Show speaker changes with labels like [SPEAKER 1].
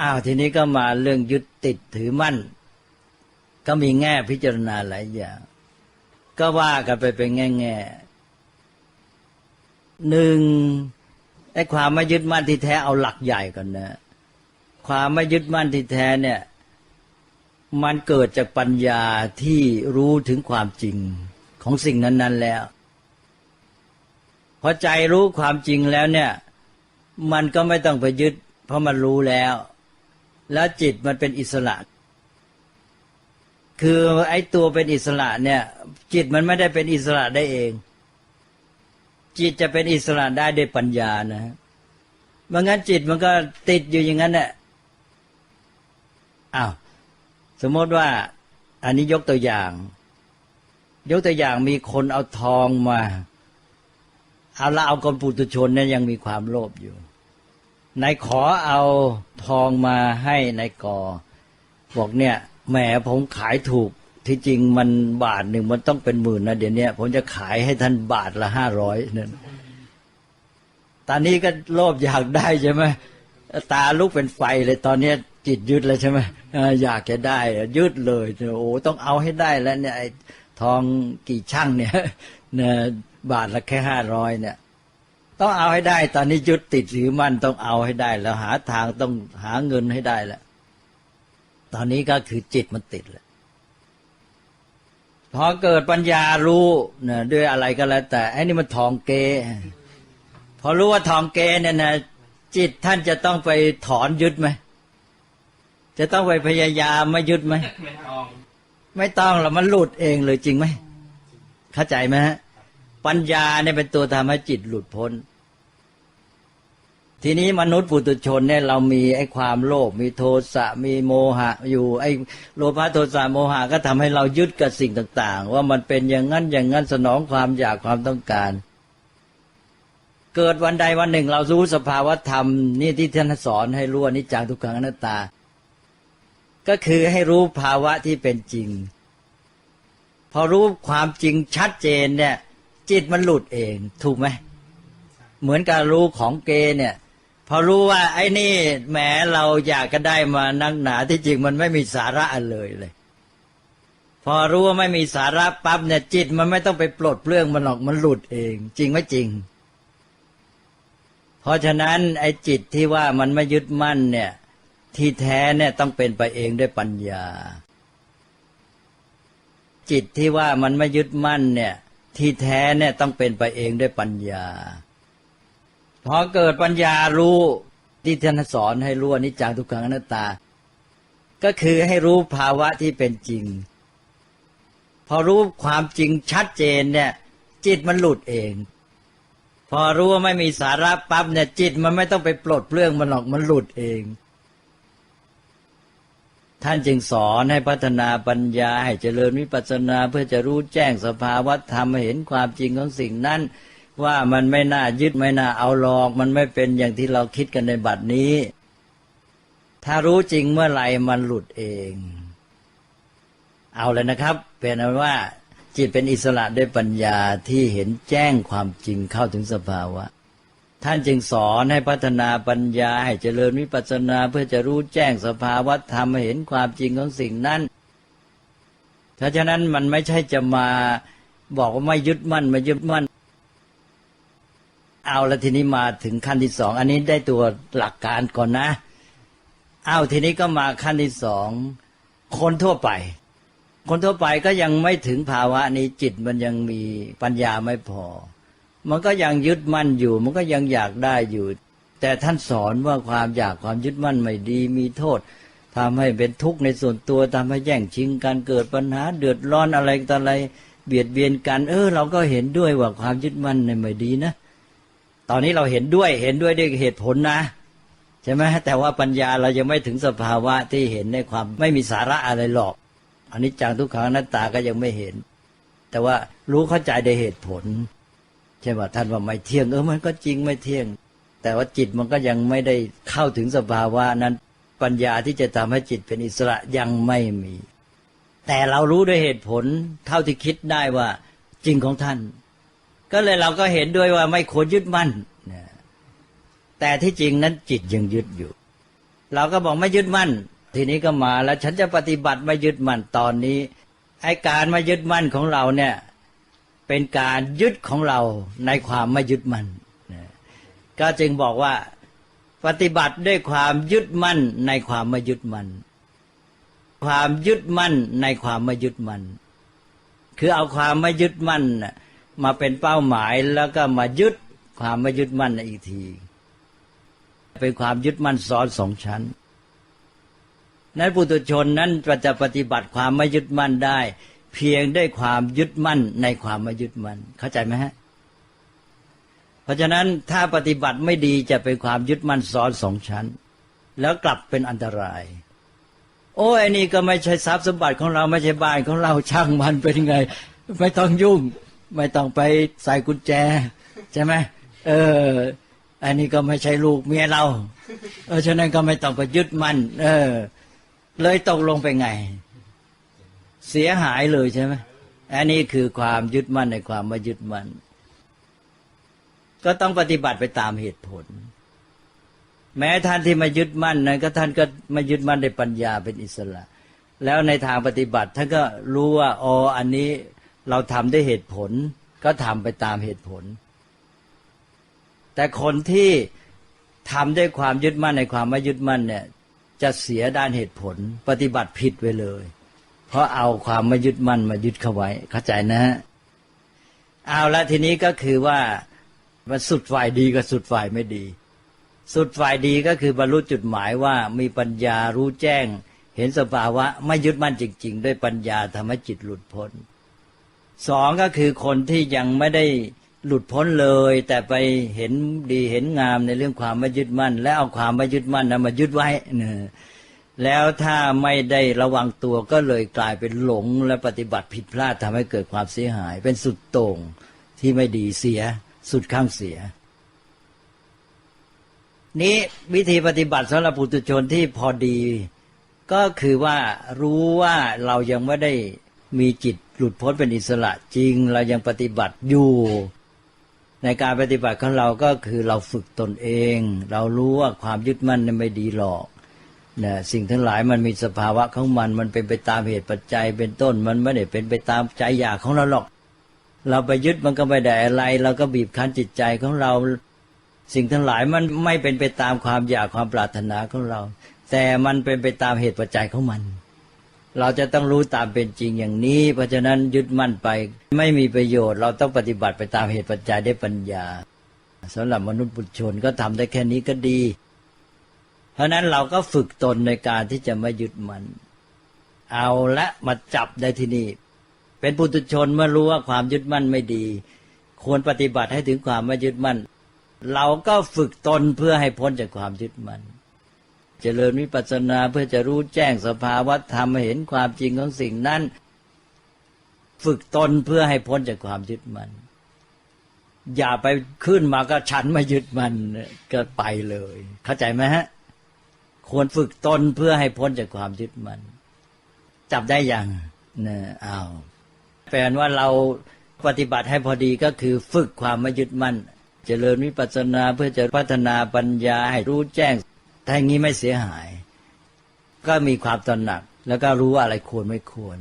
[SPEAKER 1] อ้าวทีนี้ก็มาเรื่องยึดติดถือมั่น ก็มีแง่พิจารณาหลายอย่าง ก็ว่ากันไปเป็นแง่แง่ๆหนึ่งไอ้ความไม่ยึดมั่นที่แท้เอาหลักใหญ่ก่อนนะ ความไม่ยึดมั่นที่แท้เนี่ย มันเกิดจากปัญญาที่รู้ถึงความจริงของสิ่งนั้น ๆแล้วพอใจรู้ความจริงแล้วเนี่ย มันก็ไม่ต้องไปยึด เพราะมันรู้แล้ว แล้วจิตมันเป็นอิสระ คือไอ้ตัวเป็นอิสระเนี่ย จิตมันไม่ได้เป็นอิสระได้เอง จิตจะเป็นอิสระได้ด้วยปัญญานะเมื่งั้นจิตมันก็ติดอยู่อย่างนั้นแหละอ้าวสมมติว่าอันนี้ยกตัวอย่าง ยกตัวอย่างมีคนเอาทองมาเอาละเอาคนปุถุชนเนี่ยยังมีความโลภอยู่ นายขอเอาทองมาให้นายกอ บอกเนี่ยแหมผมขายถูกที่จริงมันบาทหนึ่งมันต้องเป็นหมื่นนะเดี๋ยวนี้ผมจะขายให้ท่านบาทละห้าร้อยนั่นตอนนี้ก็โลภอยากได้ใช่ไหมตาลุกเป็นไฟเลยตอนนี้จิตยึดเลยใช่ไหมอยากจะได้ยึดเลยโอ้ต้องเอาให้ได้แล้วเนี่ยไอ้ทองกี่ช่างเนี่ยบาทละแค่ห้าร้อยเนี่ย ต้องเอาให้ได้ ตอนนี้ยึดติดถือมันต้องเอาให้ได้ แล้วหาทางต้องหาเงินให้ได้แล้วตอนนี้ก็คือจิตมันติดแล้วพอเกิดปัญญารู้เนี่ยด้วยอะไรก็แล้ว แต่ไอ้นี่มันทองเก พอรู้ว่าทองเกเนี่ยนะจิตท่านจะต้องไปถอนยึดไหมจะต้องไปพยายามไม่ยึดไหม
[SPEAKER 2] ไม่ต้อง
[SPEAKER 1] ไม่ต้องหรอกมันหลุดเองเลยจริงไหมเข้าใจไหมฮะปัญญาเนี่ยเป็นตัวทำให้จิตหลุดพ้น ทีนี้มนุษย์ปุถุชนเนี่ยเรามีไอ้ความโลภมีโทสะมีโมหะ อยู่ไอ้โลภะโทสะโมหะก็ทำให้เรายึดกับสิ่งต่าง ๆ ว่ามันเป็นอย่างนั้นอย่างนั้นสนองความอยากความต้องการ เกิดวันใดวันหนึ่ง เรารู้สภาวะธรรมนี่ที่ท่านสอนให้รู้อนิจจังทุกขังอนัตตา ก็คือให้รู้ภาวะที่เป็นจริง พอรู้ความจริงชัดเจนเนี่ย จิตมันหลุดเอง ถูกไหมเหมือนกับรู้ของเกเนี่ย พอรู้ว่า ไอ้นี่แหมเราอยากก็ได้มานักหนาที่จริงมันไม่มีสาระเลยเลย พอรู้ว่าไม่มีสาระปั๊บเนี่ยจิตมันไม่ต้องไปปลดเปลื้องมันหรอกมันหลุดเอง จริงไหมจริง เพราะฉะนั้นไอ้จิตที่ว่ามันไม่ยึดมั่นเนี่ย ที่แท้เนี่ยต้องเป็นไปเองด้วยปัญญา จิตที่ว่ามันไม่ยึดมั่นเนี่ย ที่แท้เนี่ยต้องเป็นไปเองด้วยปัญญา พอเกิดปัญญารู้ที่ท่านสอนให้รู้อนิจจังทุกขังอนัตตา ก็คือให้รู้ภาวะที่เป็นจริง พอรู้ความจริงชัดเจนเนี่ย จิตมันหลุดเอง พอรู้ว่าไม่มีสาระปั๊บเนี่ยจิตมันไม่ต้องไปปลดเปลื้องมันหรอกมันหลุดเอง ท่านจึงสอนให้พัฒนาปัญญาให้เจริญวิปัสสนาเพื่อจะรู้แจ้งสภาวะธรรมเห็นความจริงของสิ่งนั้น ว่ามันไม่น่ายึดไม่น่าเอาหลอก มันไม่เป็นอย่างที่เราคิดกันในบัดนี้ ถ้ารู้จริงเมื่อไหร่มันหลุดเอง เอาเลยนะครับ เป็นอันว่า จิตเป็นอิสระด้วยปัญญาที่เห็นแจ้งความจริงเข้าถึงสภาวะ ท่านจึงสอนให้พัฒนาปัญญาให้เจริญวิปัสสนาเพื่อจะรู้แจ้งสภาวะธรรมเห็นความจริงของสิ่งนั้นเพราะฉะนั้นมันไม่ใช่จะมาบอกว่าไม่ยึดมั่นไม่ยึดมั่น เอาแล้วทีนี้มาถึงขั้นที่สองอันนี้ได้ตัวหลักการก่อนนะเอาทีนี้ก็มาขั้นที่สองคนทั่วไป คนทั่วไปก็ยังไม่ถึงภาวะนี้จิตมันยังมีปัญญาไม่พอ มันก็ยังยึดมั่นอยู่ มันก็ยังอยากได้อยู่ แต่ท่านสอนว่าความอยากความยึดมั่นไม่ดีมีโทษทำให้เป็นทุกข์ในส่วนตัวทำให้แย่งชิงกันเกิดปัญหาเดือดร้อนอะไรต่ออะไร เบียดเบียนกัน เออ เราก็เห็นด้วยว่าความยึดมั่นในไม่ดีนะ ตอนนี้เราเห็นด้วยเห็นด้วยด้วยเหตุผลนะใช่ไหมแต่ว่าปัญญาเรายังไม่ถึงสภาวะที่เห็นในความไม่มีสาระอะไรหรอกอันนี้จังทุกขังนัตตาก็ยังไม่เห็น แต่ว่ารู้เข้าใจในเหตุผลใช่ไหมท่านว่าไม่เที่ยงเออมันก็จริงไม่เที่ยง แต่ว่าจิตมันก็ยังไม่ได้เข้าถึงสภาวะนั้น ปัญญาที่จะทำให้จิตเป็นอิสระยังไม่มี แต่เรารู้ด้วยเหตุผล เท่าที่คิดได้ว่าจริงของท่าน ก็เลยเราก็เห็นด้วยว่าไม่ควรยึดมั่นแต่ที่จริงนั้นจิตยังยึดอยู่ เราก็บอกไม่ยึดมั่น ทีนี้ก็มาแล้วฉันจะปฏิบัติไม่ยึดมั่นตอนนี้ไอการไมายึดมั่นของเราเนี่ยเป็นการยึดของเราในความไม่ยึดมั่นก็จึงบอกว่าปฏิบัติด้วยความยึดมั่นในความไม่ยึดมั่นความยึดมั่นในความไม่ยึดมั่นคือเอาความไม่ยึดมั่นน่ะ มาเป็นเป้าหมายแล้วก็มายึดความไม่ยึดมั่นอีกที เป็นความยึดมั่นซ้อนสองชั้น นั้นปุถุชนนั้นจะปฏิบัติความไม่ยึดมั่นได้ เพียงได้ความยึดมั่นในความไม่ยึดมั่นเข้าใจไหมฮะ เพราะฉะนั้นถ้าปฏิบัติไม่ดีจะเป็นความยึดมั่นซ้อนสองชั้น แล้วกลับเป็นอันตรายโอ้ยอันนี้ก็ไม่ใช่ทรัพย์สมบัติของเราไม่ใช่บ้านของเราช่างมันเป็นไง ไม่ต้องยุ่ง ไม่ต้องไปใส่กุญแจ ใช่ไหมเออ อันนี้ก็ไม่ใช่ลูกเมียเรา เออฉะนั้นก็ไม่ต้องไปยึดมัน เออ เลยตกลงไปไง เสียหายเลยใช่ไหมอันนี้คือความยึดมั่นในความไม่ยึดมั่นก็ต้องปฏิบัติไปตามเหตุผล แม้ท่านที่มายึดมั่นนั้นก็ท่านก็มายึดมั่นในปัญญาเป็นอิสระ แล้วในทางปฏิบัติท่านก็รู้ว่าอ๋ออันนี้ เราทำด้วยเหตุผล ก็ทำไปตามเหตุผล แต่คนที่ทำด้วยความยึดมั่นในความไม่ยึดมั่นเนี่ย จะเสียด้านเหตุผล ปฏิบัติผิดไปเลย เพราะเอาความไม่ยึดมั่นมายึดเข้าไว้ เข้าใจนะฮะเอาละทีนี้ก็คือว่ามันสุดฝ่ายดีกับสุดฝ่ายไม่ดี สุดฝ่ายดีก็คือบรรลุจุดหมายว่ามีปัญญารู้แจ้ง เห็นสภาวะไม่ยึดมั่นจริง ๆ ด้วยปัญญาทำให้จิตหลุดพ้น สองก็คือคนที่ยังไม่ได้หลุดพ้นเลย แต่ไปเห็นดีเห็นงามในเรื่องความไม่ยึดมั่น และเอาความไม่ยึดมั่นนะมายึดไว้เนี่ยแล้วถ้าไม่ได้ระวังตัวก็เลยกลายเป็นหลงและปฏิบัติผิดพลาดทำให้เกิดความเสียหาย เป็นสุดโต่งที่ไม่ดีเสีย สุดข้างเสีย นี้วิธีปฏิบัติสำหรับปุถุชนที่พอดี ก็คือว่ารู้ว่าเรายังไม่ได้มีจิต หลุดพ้นเป็นอิสระจริง เรายังปฏิบัติอยู่ ในการปฏิบัติของเราก็คือเราฝึกตนเอง เรารู้ว่าความยึดมั่นนั้นไม่ดีหรอกนะสิ่งทั้งหลายมันมีสภาวะของมัน มันเป็นไปตามเหตุปัจจัยเป็นต้น มันไม่ได้เป็นไปตามใจอยากของเราหรอก เราไปยึดมันก็ไม่ได้อะไร เราก็บีบคั้นจิตใจของเรา สิ่งทั้งหลายมันไม่เป็นไปตามความอยากความปรารถนาของเรา แต่มันเป็นไปตามเหตุปัจจัยของมัน เราจะต้องรู้ตามเป็นจริงอย่างนี้ เพราะฉะนั้นยึดมั่นไปไม่มีประโยชน์ เราต้องปฏิบัติไปตามเหตุปัจจัยได้ปัญญาสำหรับมนุษย์ปุถุชนก็ทำได้แค่นี้ก็ดี เพราะนั้นเราก็ฝึกตนในการที่จะไม่ยึดมันเอาละมาจับได้ที่นี่ เป็นปุถุชนเมื่อรู้ว่าความยึดมั่นไม่ดี ควรปฏิบัติให้ถึงความไม่ยึดมั่น เราก็ฝึกตนเพื่อให้พ้นจากความยึดมั่น เจริญวิปัสสนาเพื่อจะรู้แจ้งสภาวะธรรมให้เห็นความจริงของสิ่งนั้น ฝึกตนเพื่อให้พ้นจากความยึดมั่นอย่าไปขึ้นมาก็ฉันไม่ยึดมันก็ไปเลย เข้าใจไหมฮะ ควรฝึกตนเพื่อให้พ้นจากความยึดมัน จับได้ยังเนี่ยอ้าวแปลว่าเราปฏิบัติให้พอดีก็คือฝึกความไม่ยึดมั่น เจริญวิปัสสนาเพื่อจะพัฒนาปัญญาให้รู้แจ้ง ถ้าอย่างนี้ไม่เสียหาย ก็มีความตระหนัก แล้วก็รู้ว่าอะไรควรไม่ควร